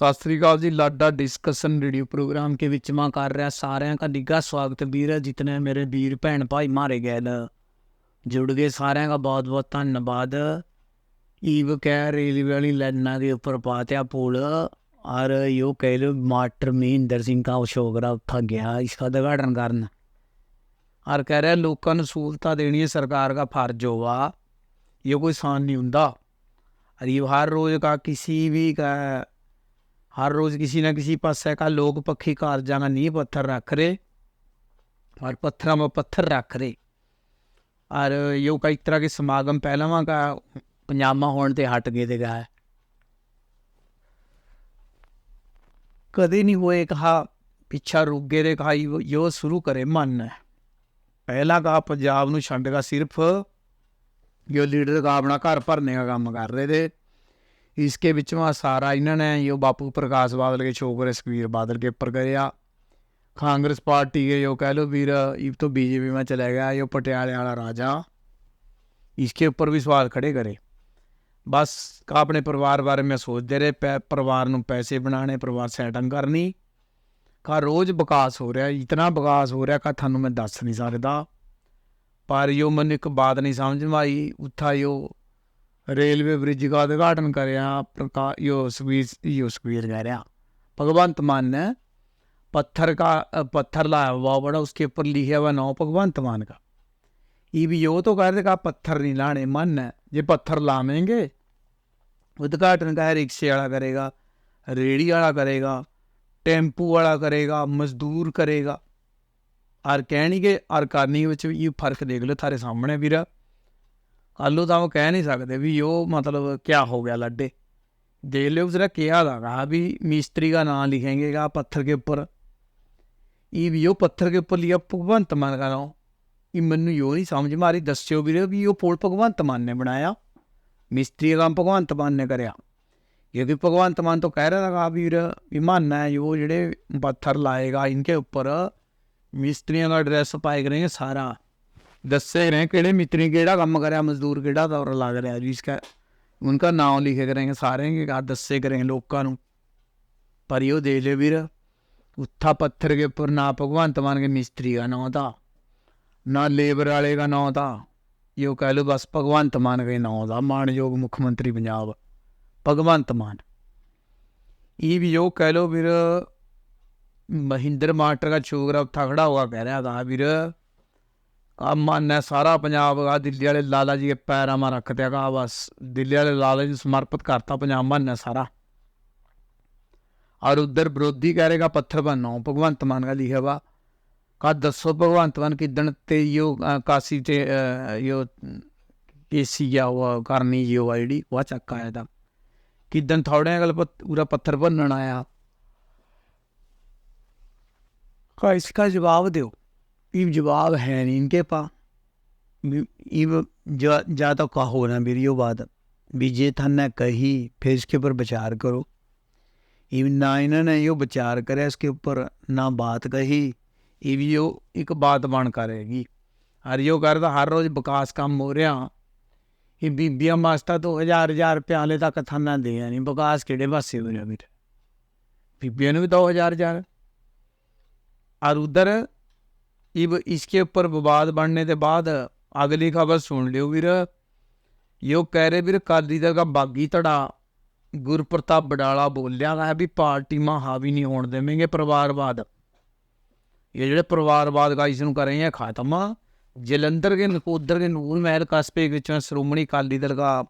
ਸਤਿ ਸ੍ਰੀ ਅਕਾਲ ਜੀ। ਲਾਡਾ ਡਿਸਕਸ਼ਨ ਰੇਡੀਓ ਪ੍ਰੋਗਰਾਮ ਕੇ ਵਿੱਚ ਮਾਂ ਕਰ ਰਿਹਾ ਸਾਰਿਆਂ ਦਾ ਨਿੱਘਾ ਸਵਾਗਤ ਵੀਰ। ਜਿਤਨੇ ਮੇਰੇ ਵੀਰ, ਭੈਣ, ਭਾਈ ਮਾਰੇ ਗਏ ਨਾ। ਜੁੜ ਗਏ ਸਾਰਿਆਂ ਦਾ ਬਹੁਤ ਬਹੁਤ ਧੰਨਵਾਦ। ਈਵ ਕਹਿ ਰੇਲੀ ਵਾਲੀ ਲੈਣਾ ਦੇ ਉੱਪਰ ਪਾਤਿਆ ਪੁਲ। ਔਰ ਯੋ ਕਹਿ ਲੋ ਮਾਟਰ ਮਹਿੰਦਰ ਸਿੰਘ ਦਾ ਸ਼ੋਗਰਾ ਉੱਠਾ ਗਿਆ ਇਸ ਦਾ ਉਦਘਾਟਨ ਕਰਨ। ਔਰ ਕਹਿ ਰਿਹਾ ਲੋਕਾਂ ਨੂੰ ਸਹੂਲਤਾਂ ਦੇਣੀ ਸਰਕਾਰ ਦਾ ਫਰਜ਼ ਹੋਵਾ ਇਹ ਕੋਈ ਸਾਨ ਨਹੀਂ ਹੁੰਦਾ। और ਹਰ ਰੋਜ਼ रोज ਕਿਸੇ ਵੀ भी हर रोज किसी ना किसी पासे का लोग पक्षी कारजा का नींह पत्थर रख रहे और पत्थर में पत्थर रख रहे और यो कई तरह के समागम पहलवा का पंजाबा होने ते हट गए थे गए कदे नहीं हुए कहा पिछा रुक गए रे कहा यो- यो शुरू करे मन पहला कहा पंजाब ਨੂੰ ਛੱਡ ਗਾ ਸਿਰਫ ਜੋ ਲੀਡਰ का अपना घर भरने का काम कर रहे थे इसके बीच में सारा इन्होंने यो बापू प्रकाश बादल के छोकरे सुखबीर बादल के ऊपर कराया कांग्रेस पार्टी के यो कह लो वीर इब तो बीजेपी में चला गया यो पटियाले वाला राजा इसके ऊपर भी सवाल खड़े करे बस का अपने परिवार बारे में सोचते रहे पै- परिवार ਨੂੰ ਪੈਸੇ ਬਣਾਣੇ ਪਰਿਵਾਰ ਸੈਟਿੰਗ ਕਰਨੀ ਕਾ ਰੋਜ਼ ਵਿਕਾਸ ਹੋ ਰਿਹਾ ਇਤਨਾ ਵਿਕਾਸ ਹੋ ਰਿਹਾ ਕਾ ਤੁਹਾਨੂੰ ਮੈਂ ਦੱਸ ਨਹੀਂ ਸਕਦਾ ਪਰ ਯੋ ਮੈਨੂੰ ਇੱਕ ਬਾਤ ਨਹੀਂ ਸਮਝ में आई ਉੱਥਾ ਯੋ रेलवे ब्रिज का उद्घाटन कराया प्रकाश यो सुबीर यो सुबीर कह रहा भगवंत मान ने पत्थर का पत्थर लाया हुआ बड़ा उसके ऊपर लिखा हुआ नाव भगवंत मान का ये भी यो तो कह रहे कहा पत्थर नहीं लाने मन है ये पत्थर लावेंगे उद्घाटन का रिक्शे वाला करेगा रेड़ी वाला करेगा टेम्पू वाला करेगा मजदूर करेगा और कहनी के और करनी के ये फर्क देख लो थारे सामने भी रहा ਆਲੂ ਤਾਂ ਉਹ ਕਹਿ ਨਹੀਂ ਸਕਦੇ ਵੀ ਉਹ ਮਤਲਬ ਕਿਆ ਹੋ ਗਿਆ ਲੱਡੇ। ਦੇਖ ਲਿਓ ਜ਼ਰਾ ਕਿਹਾ ਲਗਾ ਵੀ ਮਿਸਤਰੀ ਦਾ ਨਾਮ ਲਿਖेंगेਗਾ ਪੱਥਰ ਕੇ ਉੱਪਰ। ਇਹ ਵੀ ਉਹ ਪੱਥਰ ਕੇ ਉੱਪਰ ਲਿਆ ਭਗਵੰਤ ਮਾਨ ਦਾ ਨਾਮ ਇਹ ਮੈਨੂੰ ਯੋ ਨਹੀਂ ਸਮਝ ਮਾਰੀ, ਦੱਸਿਓ ਵੀਰੇ ਵੀ ਉਹ ਪੁਲ ਭਗਵੰਤ ਮਾਨ ਨੇ ਬਣਾਇਆ। ਮਿਸਤਰੀ ਦਾ ਭਗਵੰਤ ਮਾਨ ਨੇ ਕਰਿਆ। ਇਹ ਵੀ ਭਗਵੰਤ ਮਾਨ ਤੋਂ ਕਹਿ ਰਿਹਾ ਲਗਾ ਵੀਰ, ਵੀ ਮਾਨਣਾ ਉਹ ਜਿਹੜੇ ਪੱਥਰ ਲਾਏਗਾ, ਇਨਕੇ ਉੱਪਰ ਮਿਸਤਰੀਆਂ ਦਾ ਐਡਰੈਸ ਪਾਏ ਕਰੇਗੇ ਸਾਰਾ। पाए करेंगे सारा दस्से रहे किहड़े मिस्त्री केड़ा काम करे मजदूर केड़ा दौर लग रहा जी इसका उनका नाम लिखे करेंगे सारे के का दस्से करेंगे लोगों ਨੂੰ ਪਰ ਇਹ ਦੇ ਲੈ ਵੀਰ ਉੱਥਾ ਪੱਥਰ ਕੇ ਉੱਪਰ ਨਾ ਭਗਵੰਤ ਮਾਨ ਕੇ ਮਿਸਤਰੀ ਦਾ ਨਾਮ था ਨਾ ਲੇਬਰ ਵਾਲੇ ਦਾ ਨਾਮ था ਇਹ ਕਹਿ ਲੋ ਬਸ ਭਗਵੰਤ ਮਾਨ ਕੇ ਨਾਮ ਦਾ ਮਾਨਯੋਗ ਮੁੱਖ ਮੰਤਰੀ ਪੰਜਾਬ ਭਗਵੰਤ ਮਾਨ ਇਹ ਵੀ ਜੋ ਕਹਿ ਲੋ ਵੀਰ ਮਹਿੰਦਰ ਮਾਸਟਰ ਦਾ ਛੋਕਰਾ ਉੱਥਾ ਖੜਾ ਹੋਇਆ ਕਹਿ ਰਿਹਾ था ਵੀਰ ਆ ਮਨ ਹੈ ਸਾਰਾ ਪੰਜਾਬ ਆ ਦਿੱਲੀ ਵਾਲੇ ਲਾਲਾ ਜੀ ਦੇ ਪੈਰਾਂ ਮਾ ਰੱਖ ਦਿਆ ਗਾ ਬਸ ਦਿੱਲੀ ਵਾਲੇ ਲਾਲਾ ਜੀ ਨੂੰ ਸਮਰਪਿਤ ਕਰਤਾ ਪੰਜਾਬ ਮਨ ਹੈ ਸਾਰਾ और उधर विरोधी कह रहेगा पत्थर बनना भगवंत मान का लिखा हुआ का दसो भगवंत मान किदन ते यो अ, काशी ते अ, यो केसी गया हुआ करनी जी हुआ जेड़ी वह चक्का आया था किदन थोड़े गल पत- पूरा पत्थर बनना आया का इसका जवाब दो ये जवाब है नहीं इनके पास इव जा, जा तो कहो ना मेरी यो बात भी जे थाने कही फिर इसके ऊपर विचार करो ਇਹ ਵੀ ਨਾ ਇਹਨਾਂ ਨੇ ਇਹ ਵਿਚਾਰ ਕਰਿਆ ਇਸਕੇ ਉੱਪਰ ਨਾ ਬਾਤ ਕਹੀ ਇਹ ਵੀ ਉਹ ਇੱਕ ਬਾਤ ਬਣ ਕਰੇਗੀ ਹਰ ਯੋ ਕਰਦਾ ਹਰ ਰੋਜ਼ ਵਿਕਾਸ ਕੰਮ ਹੋ ਰਿਹਾ ਇਹ ਬੀਬੀਆਂ ਮਾਸਤਾ ਤੋਂ ਹਜ਼ਾਰ ਹਜ਼ਾਰ ਰੁਪਏ ਹਾਲੇ ਤੱਕ ਥਾਨਾ ਦੇ ਨਹੀਂ ਵਿਕਾਸ ਕਿਹੜੇ ਪਾਸੇ ਹੋ ਰਿਹਾ ਵੀਰ ਬੀਬੀਆਂ ਨੂੰ ਵੀ ਦੋ ਹਜ਼ਾਰ ਹਜ਼ਾਰ और उधर इब इसके ऊपर विवाद बढ़ने के बाद अगली खबर सुन लियो वीर यो कह रहे वीर काली दल का बागी धड़ा ਗੁਰਪ੍ਰਤਾਪ ਬਡਾਲਾ ਬੋਲਿਆ ਹੈ ਵੀ ਪਾਰਟੀ ਮਾ ਹਾਵੀ ਨਹੀਂ ਹੋਣ ਦੇਵਾਂਗੇ ਪਰਿਵਾਰਵਾਦ ਇਹ ਜਿਹੜੇ ਪਰਿਵਾਰਵਾਦ ਦਾ ਇਸ ਨੂੰ ਕਰੇ ਹੈ ਖਤਮ ਜਲੰਧਰ ਕੇ ਨਕੋਦਰ ਕੇ ਨੂਰ ਮਹਿਲ ਕਸਬੇ ਵਿੱਚ ਸ਼੍ਰੋਮਣੀ ਅਕਾਲੀ ਦਲ ਦਾ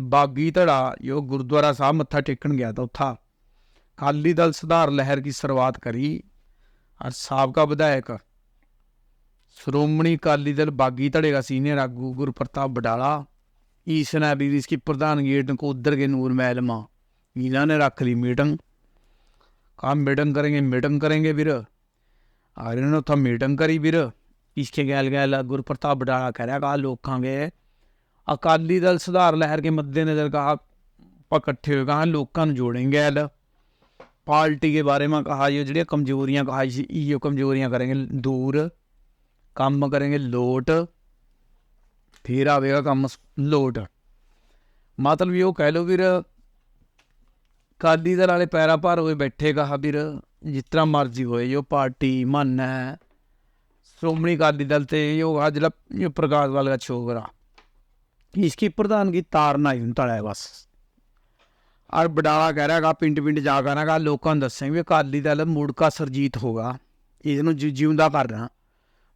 ਬਾਗੀ ਧੜਾ ਜੋ ਗੁਰਦੁਆਰਾ ਸਾਹਿਬ ਮੱਥਾ ਟੇਕਣ ਗਿਆ ਤਾਂ ਉੱਥਾ ਅਕਾਲੀ ਦਲ ਸੁਧਾਰ ਲਹਿਰ की शुरुआत करी और साबका विधायक ਸ਼੍ਰੋਮਣੀ ਅਕਾਲੀ ਦਲ ਬਾਗੀ ਧੜੇ ਦਾ ਸੀਨੀਅਰ ਆਗੂ ਗੁਰਪ੍ਰਤਾਪ ਬਡਾਲਾ ਈਸ਼ਨਾ ਬੀਵੀਸ ਕੀ ਪ੍ਰਧਾਨਗੀ ਹੇਠ ਉਧਰ ਕੇ ਨੂਰ ਮਹਿਲਮਾ ਇਹਨਾਂ ਨੇ ਰੱਖ ਲਈ ਮੀਟਿੰਗ काम मीटिंग करेंगे मीटिंग करेंगे वीर आर्यन ने तो मीटिंग करी वीर इसके गैल गैल गुरप्रताप बटाला कह रहा कहा लोग के अकाली दल सुधार लहर के मद्देनजर कहा इकट्ठे हुए कहा लोगों ने जोड़ेंगे अल पार्टी के बारे में कहा ये जो कमजोरियां कहा ये कमजोरियां करेंगे दूर ਕੰਮ करेंगे ਲੋਟ। फिर ਆਵੇਗਾ ਕੰਮ ਲੋਟ। ਮਤਲਬ ਇਹ ਕਹਿ ਲੋ ਵੀਰ ਕਾਲੀ ਦਲ ਵਾਲੇ ਪੈਰਾ ਭਾਰ ਹੋਏ ਬੈਠੇਗਾ ਹਾ ਵੀਰ, ਜਿਸ ਤਰ੍ਹਾਂ ਮਰਜ਼ੀ ਹੋਏ, ਜੋ ਪਾਰਟੀ ਮੰਨ ਹੈ। ਸ਼੍ਰੋਮਣੀ ਅਕਾਲੀ ਦਲ ਤੇ ਜੋ ਅੱਜ ਜਿਹੜਾ ਪ੍ਰਕਾਸ਼ ਵਾਲ ਦਾ ਛੋਗਰਾ इसकी प्रधानगी तारना ही ਹੁੰਦਾ ਹੈ ਬਸ। ਔਰ ਬਡਾਲਾ ਕਹਿ ਰਿਹਾ ਰਿਹਾਗਾ ਪਿੰਡ ਪਿੰਡ ਜਾ ਕਰਾਂਗਾ ਲੋਕਾਂ ਨੂੰ ਦੱਸਾਂਗੇ ਵੀ ਅਕਾਲੀ ਦਲ ਮੁੜਕਾ ਸਰਜੀਤ ਹੋਗਾ ਇਹਨੂੰ ਜਿਉਂਦਾ ਕਰਨਾ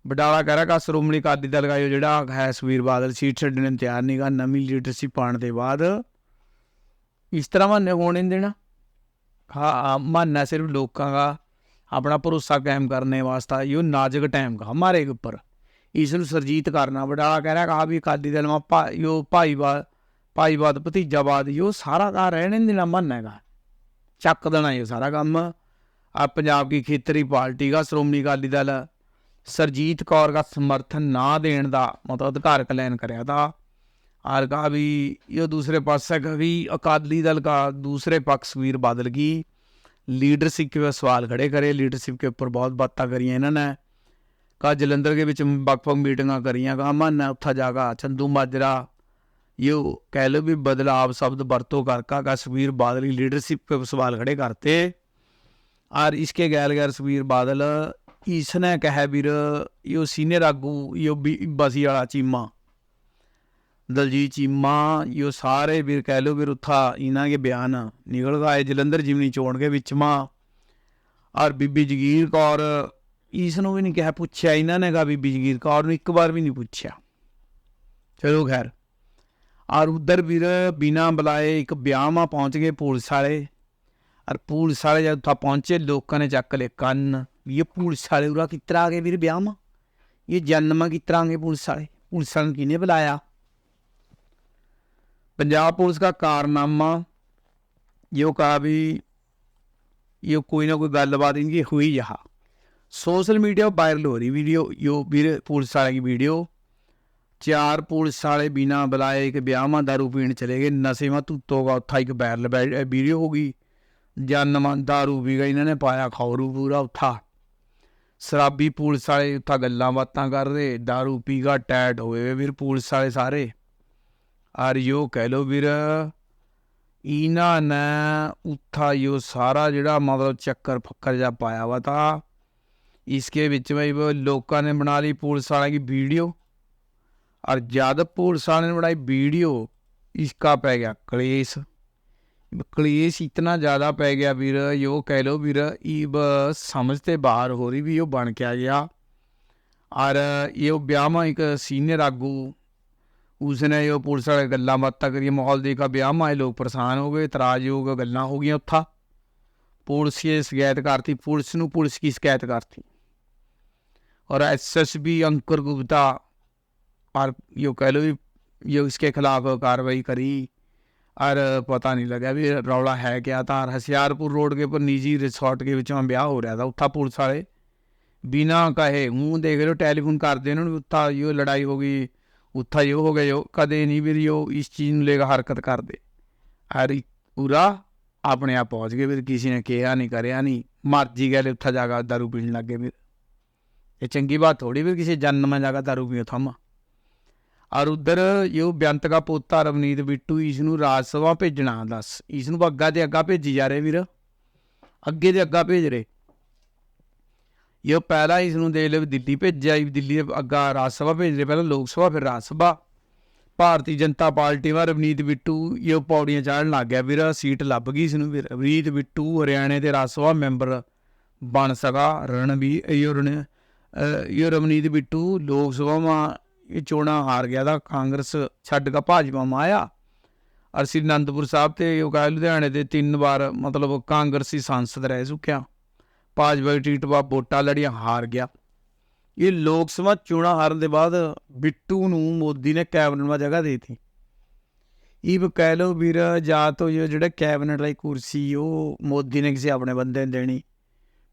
ਬਟਾਲਾ ਕਹਿ ਰਿਹਾ ਕਾ ਸ਼੍ਰੋਮਣੀ ਅਕਾਲੀ ਦਲ ਦਾ ਜਿਹੜਾ ਹੈ ਸੁਵੀਰ ਬਾਦਲ, ਸੀਟ ਛੱਡਣ ਨੂੰ ਤਿਆਰ ਨਹੀਂ ਗਾ, ਨਵੀਂ ਲੀਡਰਸ਼ਿਪ ਪਾਣ ਦੇ ਬਾਅਦ। ਇਸ ਤਰ੍ਹਾਂ ਮੰਨੇ ਹੋਣੇ ਦੇਣਾ। ਹਾਂ ਮੰਨਣਾ ਸਿਰਫ ਲੋਕਾਂ ਦਾ ਆਪਣਾ ਭਰੋਸਾ ਕਾਇਮ ਕਰਨੇ ਵਾਸਤਾ, ਇਹ ਨਾਜਕ ਟਾਈਮ ਦਾ ਮਾਰੇ ਉੱਪਰ। ਇਸ ਨੂੰ ਸਰਜੀਤ ਕਰਨਾ ਬਟਾਲਾ ਕਹਿ ਰਿਹਾ ਕਹਾ ਵੀ ਅਕਾਲੀ ਦਲ ਮਾ ਭਾਈਓ ਭਾਈਵਾਦ ਭਾਈਵਾਦ ਭਤੀਜਾਵਾਦ ਇਹ ਸਾਰਾ ਕਾ ਰਹਿਣੇ ਦੇਣਾ ਮੰਨਣਾ ਹੈਗਾ ਚੱਕ ਦੇਣਾ ਇਹ ਸਾਰਾ ਕੰਮ। ਆ ਪੰਜਾਬ ਦੀ ਖੇਤਰੀ ਪਾਰਟੀ ਦਾ ਸ਼੍ਰੋਮਣੀ ਅਕਾਲੀ ਦਲ। ਸਰਜੀਤ ਕੌਰ ਦਾ ਸਮਰਥਨ ਨਾ ਦੇਣ ਦਾ ਮਤਲਬ ਅਧਿਕਾਰ ਕਲੈਨ ਕਰਿਆ था और कहा भी ये दूसरे पास से कभी अकाली दल का दूसरे पक्ष वीर बादल की लीडरशिप के ऊपर सवाल खड़े करे लीडरशिप के ऊपर बहुत बातें करियां इन्होंने कहा जलंधर के ਵਿੱਚ ਵੱਖ ਵੱਖ ਮੀਟਿੰਗਾਂ ਕਰੀਆਂ ਕਹਾ ਮਨ ਉੱਥਾ ਜਾਗਾ ਚੰਦੂ ਮਾਜਰਾ ਇਹ ਕਹਿ ਲੋ ਵੀ ਬਦਲਾਵ ਸ਼ਬਦ ਵਰਤੋਂ ਕਰਕਾ का सुखबीर बादल की लीडरशिप पे सवाल खड़े करते और इसके गैर गैर सुखबीर बादल ਈਸਨੇ ਕਹੈ ਵੀਰ, ਇਹੋ ਸੀਨੀਅਰ ਆਗੂ, ਇਹੋ ਬਸੀ ਵਾਲਾ ਚੀਮਾ। ਦਲਜੀਤ ਚੀਮਾ, ਇਹੋ ਸਾਰੇ ਵੀਰ ਕਹਿ ਲੋ ਵੀਰ, ਉੱਥਾ ਇਹਨਾਂ ਦੇ ਬਿਆਨ ਨਿਕਲ ਆਏ ਜਲੰਧਰ ਜਿਮਨੀ ਚੋਣ ਦੇ ਵਿੱਚ ਮਾ। ਔਰ ਬੀਬੀ ਜਗੀਰ ਕੌਰ ਇਸ ਨੂੰ ਵੀ ਨਹੀਂ ਕਿਹਾ ਪੁੱਛਿਆ, ਇਹਨਾਂ ਨੇ ਕਹਾ ਬੀਬੀ ਜਗੀਰ ਕੌਰ ਨੂੰ ਇੱਕ ਵਾਰ ਵੀ ਨਹੀਂ ਪੁੱਛਿਆ। ਚਲੋ ਖੈਰ। ਔਰ ਉਧਰ ਵੀਰ, ਬਿਨਾ ਬੁਲਾਏ ਇੱਕ ਵਿਆਹ ਮਾ ਪਹੁੰਚ ਗਏ ਪੁਲਿਸ ਵਾਲੇ। ਔਰ ਪੁਲਿਸ ਵਾਲੇ ਜਦ ਉੱਥਾ ਪਹੁੰਚੇ ਲੋਕਾਂ ਨੇ ਚੱਕ ਲਏ ਕੰਨ ਵੀ ਇਹ ਪੁਲਿਸ ਵਾਲੇ ਉਰਾ ਕਿਤਰਾ ਆ ਗਏ ਵੀਰ ਵਿਆਹ ਮਾ ਇਹ ਜਨਮ ਕਿਤਰਾ ਆ ਗਏ ਪੁਲਿਸ ਵਾਲੇ ਪੁਲਿਸ ਵਾਲਿਆਂ ਨੂੰ ਕਿਹਨੇ ਬੁਲਾਇਆ पंजाब पुलिस का कारनामा यो कहा भी ये कोई ना कोई गलबात इनकी हुई यहाँ सोशल मीडिया पर वायरल हो रही वीडियो यो ਵੀਰ ਪੁਲਿਸ ਵਾਲੇ ਦੀ ਵੀਡੀਓ ਚਾਰ ਪੁਲਿਸ ਵਾਲੇ ਬਿਨਾ ਬੁਲਾਏ ਇੱਕ ਵਿਆਹਾਂ ਦਾਰੂ ਪੀਣ ਚਲੇ ਗਏ ਨਸ਼ੇ ਮਾ ਤੁੱਤੋਗਾ ਉੱਥਾ ਇੱਕ ਵਾਇਰਲ ਵੀਡੀਓ ਹੋ ਗਈ ਜਨਮ ਦਾਰੂ ਵੀ ਗਈ ਇਹਨਾਂ ਨੇ ਪਾਇਆ ਖੌਰੂ ਪੂਰਾ ਉੱਥਾ ਸ਼ਰਾਬੀ ਪੁਲਿਸ ਵਾਲੇ ਉੱਥਾ ਗੱਲਾਂ ਬਾਤਾਂ ਕਰ ਰਹੇ ਦਾਰੂ ਪੀਗਾ ਟੈਟ ਹੋਏ ਵੇ ਵੀਰ ਪੁਲਿਸ ਵਾਲੇ ਸਾਰੇ और यो कह लो ਵੀਰ ਇਹਨਾਂ ਨੇ ਉੱਥਾ ਯੋ ਸਾਰਾ ਜਿਹੜਾ ਮਤਲਬ ਚੱਕਰ ਫੱਕਰ ਜਾ ਪਾਇਆ ਵਾ ਤਾਂ ਇਸਕੇ ਵਿੱਚ ਵੀ वो ਲੋਕਾਂ ਨੇ ਬਣਾ ਲਈ ਪੁਲਿਸ ਵਾਲਿਆਂ ਦੀ ਵੀਡੀਓ और जब पुलिस वाले ने बनाई वीडियो इसका पै गया क्लेश ਕਲੇਸ਼ ਇਤਨਾ ਜ਼ਿਆਦਾ ਪੈ ਗਿਆ ਵੀਰ ਯੋ ਕਹਿ ਲੋ ਵੀਰ, ਇਹ ਸਮਝ ਤੇ ਬਾਹਰ ਹੋ ਰਹੀ ਵੀ ਉਹ ਬਣ ਕੇ ਆ ਗਿਆ। ਔਰ ਇਹ ਵਿਆਹ ਮਾ ਇੱਕ ਸੀਨੀਅਰ ਆਗੂ, ਉਸਨੇ ਇਹ ਪੁਲਿਸ ਵਾਲੇ ਗੱਲਾਂ ਬਾਤਾਂ ਕਰੀਆਂ, ਮਾਹੌਲ ਦੇਖਾ ਵਿਆਹ ਮਾ ਲੋਕ ਪਰੇਸ਼ਾਨ ਹੋ ਗਏ ਇਤਰਾਜ਼ ਹੋ ਗਏ ਗੱਲਾਂ ਹੋ ਗਈਆਂ ਉੱਥਾ। ਪੁਲਿਸ ਇਹ ਸ਼ਿਕਾਇਤ ਕਰਤੀ, ਪੁਲਿਸ ਨੂੰ ਪੁਲਿਸ ਕੀ ਸ਼ਿਕਾਇਤ ਕਰਤੀ? ਔਰ ਐਸਐਸਬੀ ਅੰਕਰ ਗੁਪਤਾ, ਔਰ ਇਹ ਕਹਿ ਲੋ ਇਹ ਉਸਕੇ ਖਿਲਾਫ ਕਾਰਵਾਈ ਕਰੀ। और पता नहीं लगा भी रौला है क्या था और हसियारपुर रोड के ऊपर निजी रिसोर्ट के ਵਿੱਚ ब्याह हो रहा था ਉੱਥਾ ਪੁਲਿਸ ਵਾਲੇ ਬਿਨਾ ਕਹੇ ਮੂੰਹ ਦੇਖ ਲਓ ਟੈਲੀਫੋਨ ਕਰਦੇ ਇਹਨਾਂ ਨੂੰ ਉੱਥਾ ਇਹ ਲੜਾਈ ਹੋ ਗਈ ਉੱਥਾ ਇਹ ਹੋ ਗਿਆ ਜੋ ਕਦੇ ਨਹੀਂ ਵੀ ਉਹ ਇਸ ਚੀਜ਼ ਨੂੰ ਲੈ ਕੇ ਹਰਕਤ ਕਰਦੇ ਅਰ ਪੂਰਾ ਆਪਣੇ ਆਪ ਪਹੁੰਚ ਗਏ ਵੀ ਕਿਸੇ ਨੇ ਕਿਹਾ ਨਹੀਂ ਕਰਿਆ ਨਹੀਂ ਮਰਜੀ ਗਏ ਉੱਥਾ ਜਾ ਕੇ ਦਾਰੂ ਪੀਣ ਲੱਗੇ ਵੀ ਇਹ ਚੰਗੀ ਬਾਤ ਥੋੜੀ ਵੀ ਕਿਸੇ ਜਨਮ में जाकर दारू ਪੀਓ ਥਮ ਔਰ ਉਧਰ ਇਹ ਬੇਅੰਤ ਦਾ ਪੋਤਾ ਰਵਨੀਤ ਬਿੱਟੂ ਇਸ ਨੂੰ ਰਾਜ ਸਭਾ ਭੇਜਣਾ, ਦੱਸ। ਇਸ ਨੂੰ ਅੱਗਾ ਤੇ ਅੱਗਾ ਭੇਜੀ ਜਾ ਰਹੇ ਵੀਰ। ਅੱਗੇ ਤੇ ਅੱਗਾ ਭੇਜ ਰਹੇ। ਇਹ ਪਹਿਲਾਂ ਇਸ ਨੂੰ ਦੇ ਲਿਓ ਦਿੱਲੀ ਭੇਜਿਆ ਦਿੱਲੀ ਦੇ ਅੱਗਾ ਰਾਜ ਸਭਾ ਭੇਜ ਰਹੇ, ਪਹਿਲਾਂ ਲੋਕ ਸਭਾ, ਫਿਰ ਰਾਜ ਸਭਾ। ਭਾਰਤੀ ਜਨਤਾ ਪਾਰਟੀ ਵਾਂ ਰਵਨੀਤ ਬਿੱਟੂ, ਇਹ ਪੌੜੀਆਂ ਚੜ੍ਹਨ ਲੱਗ ਗਿਆ ਵੀਰ, ਸੀਟ ਲੱਭ ਗਈ ਇਸ ਨੂੰ ਰਵਨੀਤ ਬਿੱਟੂ ਹਰਿਆਣੇ ਦੇ ਰਾਜ ਸਭਾ ਮੈਂਬਰ ਬਣ ਸਕਾ ਰਣਵੀਰ, ਇਹ ਰਣ ਇਹ ਰਵਨੀਤ ਬਿੱਟੂ ਲੋਕ ਸਭਾ ਮਾ ਚੋਣਾਂ ਹਾਰ ਗਿਆ ਦਾ ਕਾਂਗਰਸ ਛੱਡ ਕੇ ਭਾਜਪਾ ਮਾ ਆਇਆ ਸ੍ਰੀ ਅਨੰਦਪੁਰ ਸਾਹਿਬ ਤੇ ਉਹ ਕਹ ਲੁਧਿਆਣੇ ਦੇ ਤਿੰਨ ਵਾਰ ਮਤਲਬ ਕਾਂਗਰਸੀ ਸੰਸਦ ਰਹਿ ਚੁੱਕਿਆ। ਭਾਜਪਾ ਦੀ ਟਿਕਟ ਵਾ ਵੋਟਾਂ ਲੜੀਆਂ ਹਾਰ ਗਿਆ। ਇਹ ਲੋਕ ਸਭਾ ਚੋਣਾਂ ਹਾਰਨ ਦੇ ਬਾਅਦ ਬਿੱਟੂ ਨੂੰ ਮੋਦੀ ਨੇ ਕੈਬਨਿਟ ਵਿੱਚ ਜਗ੍ਹਾ ਦੇ ਦਿੱਤੀ। ਇਹ ਵੀ ਕਹਿ ਲਓ ਵੀਰ, ਜਾਂ ਤੋਂ ਇਹ ਜਿਹੜਾ ਕੈਬਨਿਟ ਲਈ ਕੁਰਸੀ, ਉਹ ਮੋਦੀ ਨੇ ਕਿਸੇ ਆਪਣੇ ਬੰਦੇ ਨੂੰ ਦੇਣੀ।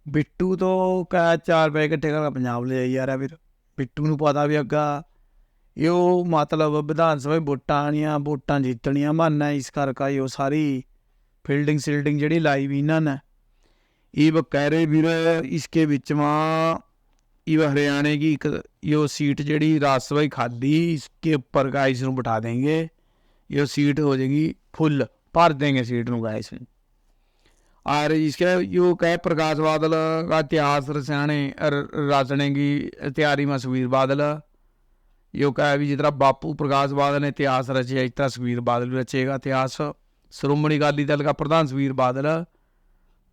ਬਿੱਟੂ ਤੋਂ ਕਾ ਚਾਰ ਰੁਪਏ ਇਕੱਠੇ ਕਰਕੇ ਪੰਜਾਬ ਲੈ ਆਈ ਯਾਰ ਵੀਰ। ਬਿੱਟੂ ਨੂੰ ਪਤਾ ਵੀ ਅੱਗਾ ਇਹ ਉਹ ਮਤਲਬ ਵਿਧਾਨ ਸਭਾ ਵੋਟਾਂ ਆਣੀਆਂ ਵੋਟਾਂ ਜਿੱਤਣੀਆਂ ਮੰਨਣਾ ਇਸ ਕਰਕੇ ਉਹ ਸਾਰੀ ਫੀਲਡਿੰਗ ਸਿਲਡਿੰਗ ਜਿਹੜੀ ਲਾਈ ਵੀ ਇਹਨਾਂ ਨੇ ਇਹ वो कह रहे ਵੀਰ इसके ਵਿੱਚ ਮਾ ये हरियाणा की एक ये सीट जड़ी राज्यसभा की खाली इसके ऊपर गाइस ਨੂੰ ਬਿਠਾ देंगे ये सीट हो जाएगी फुल भर देंगे सीट ਨੂੰ गाइस और इसके यो कहे प्रकाश बादल का इतिहास रचाने र- रचने की तैयारी में सुखबीर बादल यो कहे भी जितना बापू प्रकाश बादल ने इतिहास रचे इस तरह सुखबीर बादल भी रचेगा इतिहास श्रोमणी अकाली दल का प्रधान सुखबीर बादल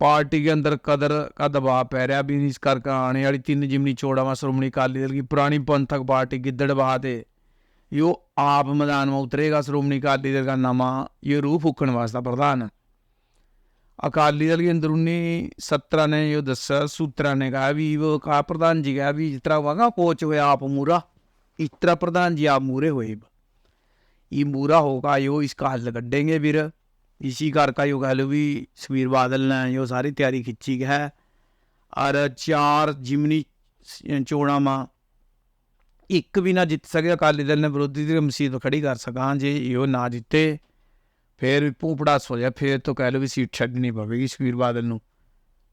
पार्टी के अंदर कदर का दबाव पै रहा भी इस करके आने वाली तीन जिमनी चौड़ा में श्रोमणी अकाली दल की पुरानी पंथक पार्टी गिद्दड़ बहाते यो आप मैदान में उतरेगा श्रोमणी अकाली दल का नामा ये रूह फूकण वास्ता प्रधान अकाली दल की अंदरूनी सत्रा ने यो दसा सूत्रा ने कहा भी वो कहा प्रधान जी कहा भी जिस तरह हुआ कोच हुए आप मूरा इस तरह प्रधान जी आप मूरे हुए ये मूरा होगा यो इसका हल कड्डेंगे फिर इसी घर का यो कह लो भी सुखबीर बादल ने यो सारी तैयारी खिंची है और चार जिमनी चोड़ा में ਇੱਕ ਵੀ ਨਾ ਜਿੱਤ ਸਕਿਆ ਅਕਾਲੀ ਦਲ ਨੇ ਵਿਰੋਧੀ ਦੀ ਮਸੀਤ ਖੜੀ ਕਰ ਸਕਾਂ ਜੇ ਇਹੋ ਨਾ ਜਿੱਤੇ ਫੇਰ ਵੀ ਭੂਪੜਾਸ ਹੋ ਜਾ ਫੇਰ ਤੋਂ ਕਹਿ ਲਓ ਵੀ ਸੀਟ ਛੱਡਣੀ ਪਵੇਗੀ ਸੁਖਬੀਰ ਬਾਦਲ ਨੂੰ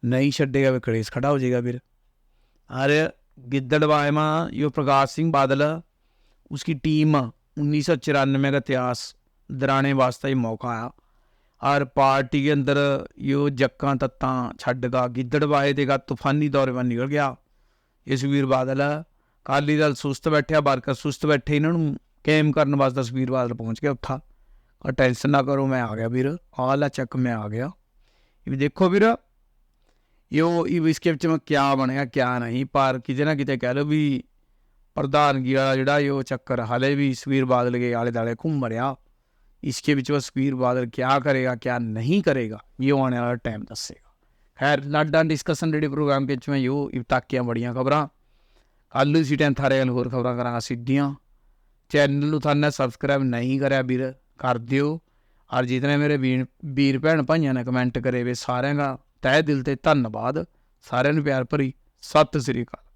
ਨਹੀਂ ਛੱਡੇਗਾ ਵੀ ਕਲੇਸ਼ ਖੜਾ ਹੋ ਜਾਏਗਾ ਫਿਰ अरे गिद्दड़वाए में यो प्रकाश सिंह बादल उसकी टीम उन्नीस सौ चौरानवे का इतिहास दराने वास्ते ही मौका आया और पार्टी के अंदर यो जक्का तत्ता छड़ का गिद्दड़वाए देगा तूफानी दौरे में निकल गया ਇਹ ਸੁਖਬੀਰ ਬਾਦਲ ਆ ਅਕਾਲੀ ਦਲ ਸੁਸਤ ਬੈਠਿਆ ਵਰਕਰ ਸੁਸਤ ਬੈਠੇ ਇਹਨਾਂ ਨੂੰ ਕੈਮ ਕਰਨ ਵਾਸਤੇ ਸੁਖਬੀਰ ਬਾਦਲ ਪਹੁੰਚ ਗਿਆ ਉੱਥਾ ਆ ਟੈਨਸ਼ਨ ਨਾ ਕਰੋ ਮੈਂ ਆ ਗਿਆ ਵੀਰ ਆਹ ਲੈ ਚੱਕ ਮੈਂ ਆ ਗਿਆ ਇਹ ਵੀ ਦੇਖੋ ਵੀਰ ਇਹ ਇਹ ਇਸਕੇ ਵਿੱਚ ਮੈਂ ਕਿਆ ਬਣਿਆ ਕਿਆ ਨਹੀਂ ਪਰ ਕਿਤੇ ਨਾ ਕਿਤੇ ਕਹਿ ਲਓ ਵੀ ਪ੍ਰਧਾਨਗੀ ਵਾਲਾ ਜਿਹੜਾ ਇਹ ਚੱਕਰ ਹਲੇ ਵੀ ਸੁਖਬੀਰ ਬਾਦਲ ਦੇ ਆਲੇ ਦਾਲੇ ਘੁੰਮ ਰਿਹਾ इसके ਵਿੱਚ ਉਹ ਸੁਖਬੀਰ ਬਾਦਲ ਕਿਆ ਕਰੇਗਾ ਕਿਆ ਨਹੀਂ ਕਰੇਗਾ ਇਹ ਆਉਣ ਵਾਲਾ ਟਾਈਮ ਦੱਸੇਗਾ ਖੈਰ ਲਾਡਾ ਡਿਸਕਸ਼ਨ ਜਿਹੜੇ ਪ੍ਰੋਗਰਾਮ ਵਿੱਚ ਮੈਂ ਯੋ ਇਫਤਾਕੀਆਂ ਬੜੀਆਂ ਖਬਰਾਂ ਕੱਲ੍ਹ ਇਸੀ ਟਾਈਮ ਥਾਰੇ ਗੱਲ ਹੋਰ ਖਬਰਾਂ ਕਰਾਂਗਾ ਸਿੱਧੀਆਂ ਚੈਨਲ ਨੂੰ ਤੁਹਾਨੂੰ ਸਬਸਕ੍ਰਾਈਬ ਨਹੀਂ ਕਰਿਆ ਵੀਰ ਕਰ ਦਿਓ ਔਰ ਜਿਤਨੇ ਮੇਰੇ ਵੀਰ ਵੀਰ ਭੈਣ ਭਾਈਆਂ ਨੇ ਕਮੈਂਟ ਕਰੇ ਵੇ ਸਾਰਿਆਂ ਦਾ ਤਹਿ ਦਿਲ ਤੇ ਧੰਨਵਾਦ ਸਾਰਿਆਂ ਨੂੰ ਪਿਆਰ ਭਰੀ ਸਤਿ ਸ੍ਰੀ ਅਕਾਲ।